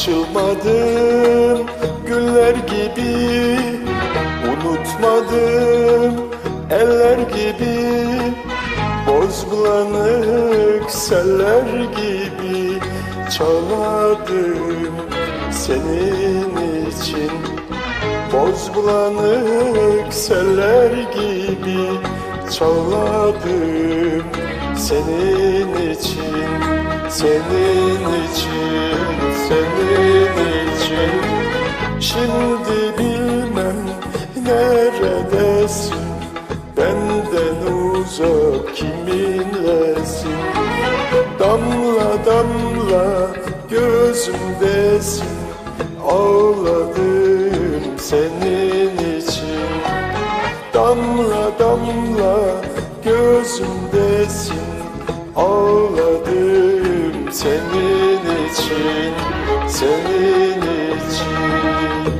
Açılmadım güller gibi Unutmadım eller gibi Boz bulanık seller gibi Çağladım senin için. Boz bulanık seller gibi Çağladım senin için Senin için, Şimdi bilmem neredesin? Benden uzak kiminlesin? Damla damla gözümdesin. Ağladım senin için. Damla damla gözümdesin. Ağladım senin için. Senin için Deus.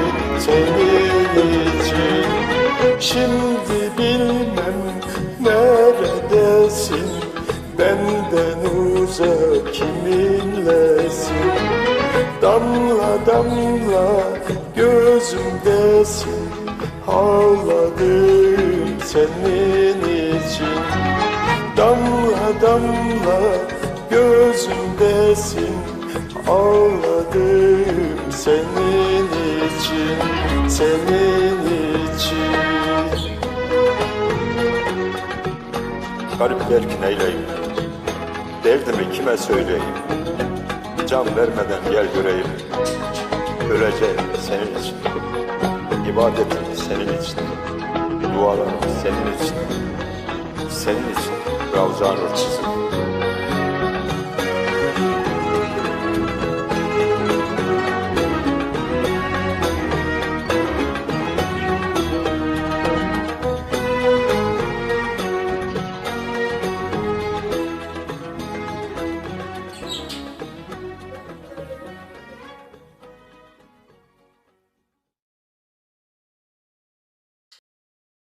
senin için Şimdi bilmem neredesin? Benden uzak kiminlesin? Damla damla gözümdesin. Ağladım senin için. Damla damla gözümdesin Ağladım senin için Senin için. Garip derkin eyleyim Derdimi kime söyleyeyim? Can vermeden gel göreyim. Öleceğim senin için. İbadetim senin için. Dualarım senin için. Senin için. Ravza Nur